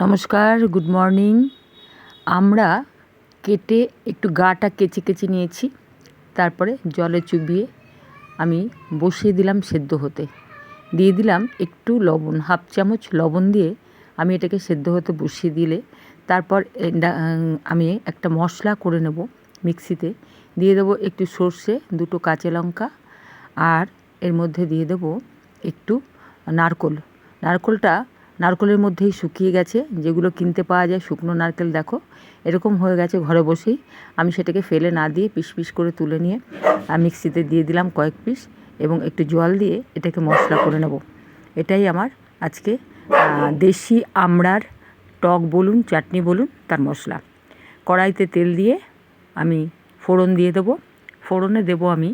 নমস্কার good morning আমরা কেটে একটু গাটা কেচে কেচে নিয়েছি, তারপরে জলে চুবিয়ে আমি বসিয়ে দিলাম সেদ্ধ হতে। দিয়ে দিলাম একটু লবণ, হাফ চামচ লবণ দিয়ে আমি এটাকে সেদ্ধ হতে বসিয়ে দিলে, তারপর আমি একটা মশলা করে নেব মিক্সিতে। দিয়ে দেবো একটু সর্ষে, দুটো কাঁচা লঙ্কা, আর এর মধ্যে দিয়ে দেবো একটু নারকোল। নারকোলটা নারকোলের মধ্যেই শুকিয়ে গেছে, যেগুলো কিনতে পাওয়া যায়, শুকনো নারকেল দেখো, এরকম হয়ে গেছে ঘরে বসেই। আমি সেটাকে ফেলে না দিয়ে পিস পিস করে তুলে নিয়ে মিক্সিতে দিয়ে দিলাম কয়েক পিস এবং একটু জল দিয়ে এটাকে মশলা করে নেব। এটাই আমার আজকে দেশি আমড়ার টক বলুন, চাটনি বলুন, তার মশলা। কড়াইতে তেল দিয়ে আমি ফোড়ন দিয়ে দেবো। ফোড়নে দেব আমি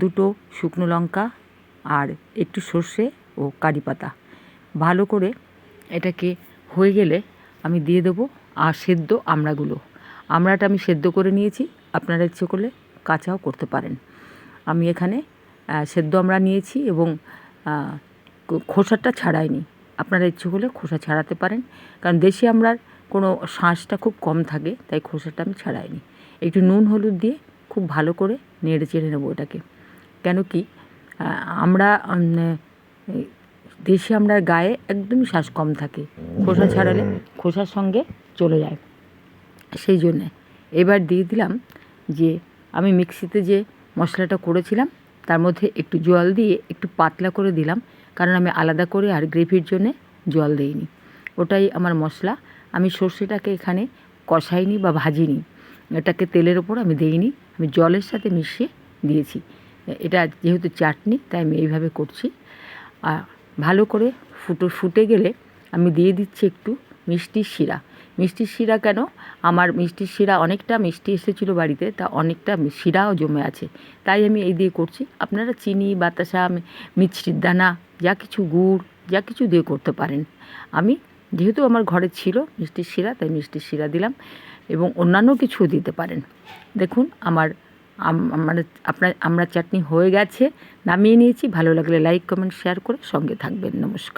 দুটো শুকনো লঙ্কা আর একটু সর্ষে ও কারি পাতা। ভালো করে এটাকে হয়ে গেলে আমি দিয়ে দেবো আর সেদ্ধ আমড়াগুলো। আমড়াটা আমি সেদ্ধ করে নিয়েছি। আপনারা ইচ্ছে করলে কাঁচাও করতে পারেন। আমি এখানে সেদ্ধ আমড়া নিয়েছি এবং খোসাটা ছাড়াইনি। আপনারা ইচ্ছে করলে খোসা ছাড়াতে পারেন। কারণ দেশি আমড়ার কোনো শাঁসটা খুব কম থাকে, তাই খোসাটা আমি ছাড়াইনি। একটু নুন, হলুদ দিয়ে খুব ভালো করে নেড়ে চেড়ে নেব এটাকে। কেন কি আমরা দেশি আমড়ার গায়ে একদমই শ্বাস কম থাকে। খোসা ছাড়ালে খোসার সঙ্গে চলে যায়। সেই জন্যে এবার দিয়ে দিলাম যে আমি মিক্সিতে যে মশলাটা করেছিলাম তার মধ্যে একটু জল দিয়ে একটু পাতলা করে দিলাম কারণ আমি আলাদা করে আর গ্রেভির জন্যে জল দিইনি। ওটাই আমার মশলা। আমি সর্ষেটাকে এখানে কষাইনি বা ভাজিনি। এটাকে তেলের ওপর আমি দিইনি। আমি জলের সাথে মিশিয়ে দিয়েছি। এটা যেহেতু চাটনি তাই আমি এইভাবে করছি। ভালো করে ফুটো, ফুটে গেলে আমি দিয়ে দিচ্ছি একটু মিষ্টির শিরা। মিষ্টির শিরা কেন? আমার মিষ্টির শিরা অনেকটা মিষ্টি এসেছিল বাড়িতে, তা অনেকটা শিরাও জমে আছে। তাই আমি এই দিয়ে করছি। আপনারা চিনি, বাতাসা মিষ্টির দানা, যা কিছু গুড়, যা কিছু দিয়ে করতে পারেন। আমি যেহেতু আমার ঘরে ছিল মিষ্টির শিরা, তাই মিষ্টির শিরা দিলাম এবং অন্যান্য কিছুও দিতে পারেন। দেখুন, আমার আমার, আপনার, আমরা চাটনি হয়ে গেছে, নামিয়ে নিয়েছি। ভালো লাগলে লাইক কমেন্ট শেয়ার করে সঙ্গে থাকবেন। নমস্কার।